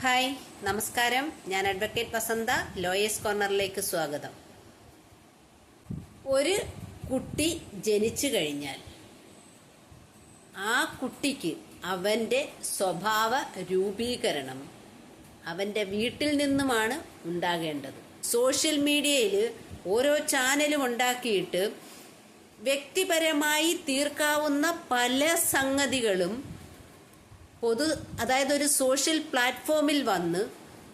Hi നമസ്കാരം. ഞാൻ advocate വസന്ത lawyers കോർണറിലേക്ക് സ്വാഗതം. ഒരു കുട്ടി ജനിച്ചു കഴിഞ്ഞാൽ ആ കുട്ടിക്ക് അവന്റെ സ്വഭാവ രൂപീകരണം അവന്റെ വീട്ടിൽ നിന്നുമാണ് ഉണ്ടാകേണ്ടത്. സോഷ്യൽ മീഡിയയിൽ ഓരോ ചാനലും ഉണ്ടാക്കിയിട്ട് വ്യക്തിപരമായി തീർക്കാവുന്ന പല സംഗതികളും പൊതു അതായത് ഒരു സോഷ്യൽ പ്ലാറ്റ്ഫോമിൽ വന്ന്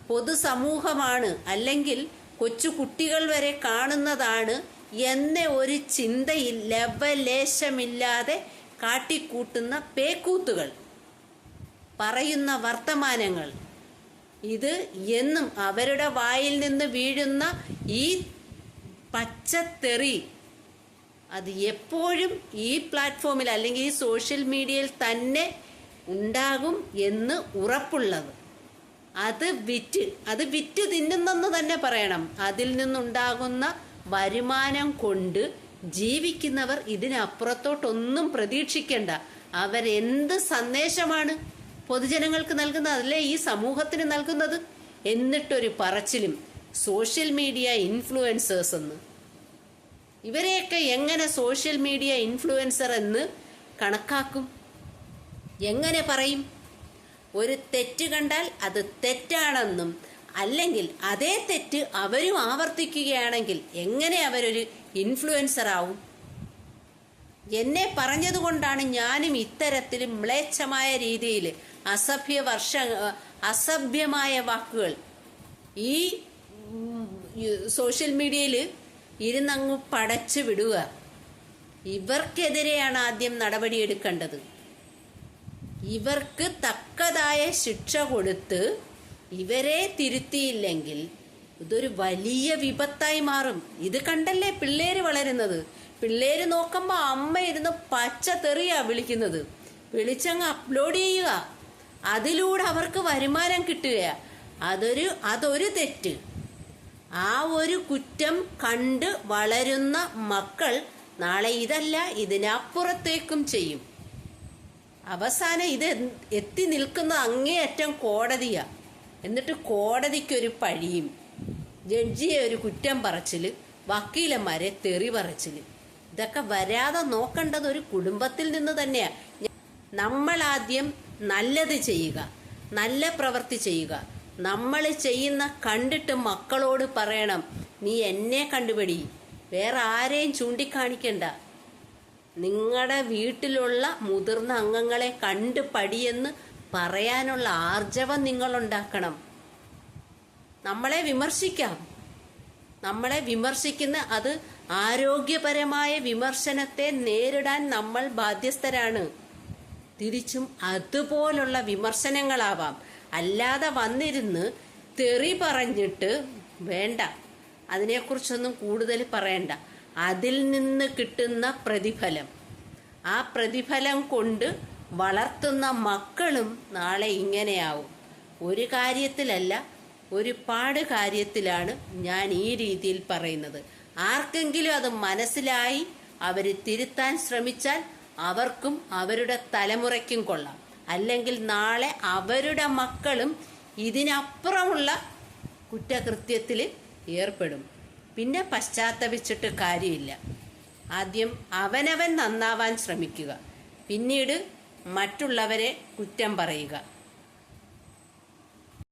പൊതുസമൂഹമാണ് അല്ലെങ്കിൽ കൊച്ചു കുട്ടികൾ വരെ കാണുന്നതാണ് എന്ന ഒരു ചിന്തയിൽ ലവലേശമില്ലാതെ കാട്ടിക്കൂട്ടുന്ന പേക്കൂത്തുകൾ. പറയുന്ന വർത്തമാനങ്ങൾ. ഇത് എന്നും അവരുടെ വായിൽ നിന്ന് വീഴുന്ന ഈ പച്ചത്തെറി. അത് എപ്പോഴും ഈ പ്ലാറ്റ്ഫോമിൽ അല്ലെങ്കിൽ ഈ സോഷ്യൽ മീഡിയയിൽ തന്നെ ഉണ്ടാകും എന്ന് ഉറപ്പുള്ളത്. അത് വിറ്റ് അത് വിറ്റ് തിന്നുന്നെന്ന് തന്നെ പറയണം. അതിൽ നിന്നുണ്ടാകുന്ന വരുമാനം കൊണ്ട് ജീവിക്കുന്നവർ ഇതിനപ്പുറത്തോട്ടൊന്നും പ്രതീക്ഷിക്കേണ്ട. അവരെന്ത് സന്ദേശമാണ് പൊതുജനങ്ങൾക്ക് നൽകുന്നത്? അല്ലേ ഈ സമൂഹത്തിന് നൽകുന്നത്? എന്നിട്ടൊരു പറച്ചിലും. സോഷ്യൽ മീഡിയ ഇൻഫ്ലുവൻസേഴ്സ് എന്ന്. ഇവരെയൊക്കെ എങ്ങനെ സോഷ്യൽ മീഡിയ ഇൻഫ്ലുവൻസർ എന്ന് കണക്കാക്കും? എങ്ങനെ പറയും? ഒരു തെറ്റ് കണ്ടാൽ അത് തെറ്റാണെന്നും അല്ലെങ്കിൽ അതേ തെറ്റ് അവരും ആവർത്തിക്കുകയാണെങ്കിൽ എങ്ങനെ അവരൊരു ഇൻഫ്ലുവൻസർ ആവും? എന്നെ പറഞ്ഞതുകൊണ്ടാണ് ഞാനും ഇത്തരത്തിൽ മ്ലേച്ഛമായ രീതിയിൽ അസഭ്യ വർഷ അസഭ്യമായ വാക്കുകൾ ഈ സോഷ്യൽ മീഡിയയിൽ ഇരുന്നങ്ങ് പടച്ചു വിടുക. ഇവർക്കെതിരെയാണ് ആദ്യം നടപടിയെടുക്കേണ്ടത്. ഇവർക്ക് തക്കതായ ശിക്ഷ കൊടുത്ത് ഇവരെ തിരുത്തിയില്ലെങ്കിൽ ഇതൊരു വലിയ വിപത്തായി മാറും. ഇത് കണ്ടല്ലേ പിള്ളേര് വളരുന്നത്? പിള്ളേര് നോക്കുമ്പോൾ അമ്മ ഇരുന്ന് പച്ച തെറിയാ വിളിക്കുന്നത്. വിളിച്ചങ്ങ് അപ്ലോഡ് ചെയ്യുക. അതിലൂടെ അവർക്ക് വരുമാനം കിട്ടുക അതൊരു അതൊരു തെറ്റ്. ആ ഒരു കുറ്റം കണ്ട് വളരുന്ന മക്കൾ നാളെ ഇതല്ല ഇതിനപ്പുറത്തേക്കും ചെയ്യും. അവസാനം ഇത് എത്തി നിൽക്കുന്ന അങ്ങേയറ്റം കോടതിയാ. എന്നിട്ട് കോടതിക്കൊരു പഴിയും. ജഡ്ജിയെ ഒരു കുറ്റം പറച്ചിൽ വക്കീലന്മാരെ തെറി പറച്ചിൽ. ഇതൊക്കെ വരാതെ നോക്കേണ്ടത് ഒരു കുടുംബത്തിൽ നിന്ന് തന്നെയാണ് നമ്മൾ ആദ്യം നല്ലത് ചെയ്യുക നല്ല പ്രവൃത്തി ചെയ്യുക. നമ്മൾ ചെയ്യുന്ന കണ്ടിട്ട് മക്കളോട് പറയണം നീ എന്നെ കണ്ടുപിടി. വേറെ ആരെയും ചൂണ്ടിക്കാണിക്കണ്ട. നിങ്ങളുടെ വീട്ടിലുള്ള മുതിർന്ന അംഗങ്ങളെ കണ്ട് പടിയെന്ന് പറയാനുള്ള ആർജവം നിങ്ങളുണ്ടാക്കണം. നമ്മളെ വിമർശിക്കാം. നമ്മളെ വിമർശിക്കുന്ന അത് ആരോഗ്യപരമായ വിമർശനത്തെ നേരിടാൻ നമ്മൾ ബാധ്യസ്ഥരാണ്. തിരിച്ചും അതുപോലുള്ള വിമർശനങ്ങളാവാം. അല്ലാതെ വന്നിരുന്ന് തെറി പറഞ്ഞിട്ട് വേണ്ട. അതിനെക്കുറിച്ചൊന്നും കൂടുതൽ പറയണ്ട. അതിൽ നിന്ന് കിട്ടുന്ന പ്രതിഫലം. ആ പ്രതിഫലം കൊണ്ട് വളർത്തുന്ന മക്കളും നാളെ ഇങ്ങനെയാവും. ഒരു കാര്യത്തിലല്ല ഒരുപാട് കാര്യത്തിലാണ് ഞാൻ ഈ രീതിയിൽ പറയുന്നത്. ആർക്കെങ്കിലും അത് മനസ്സിലായി അവർ തിരുത്താൻ ശ്രമിച്ചാൽ അവർക്കും അവരുടെ തലമുറയ്ക്കും കൊള്ളാം. അല്ലെങ്കിൽ നാളെ അവരുടെ മക്കളും ഇതിനപ്പുറമുള്ള കുറ്റകൃത്യത്തിൽ ഏർപ്പെടും. പിന്നെ പശ്ചാത്തപിച്ചിട്ട് കാര്യമില്ല. ആദ്യം അവനവൻ നന്നാവാൻ ശ്രമിക്കുക. പിന്നീട് മറ്റുള്ളവരെ കുറ്റം പറയുക.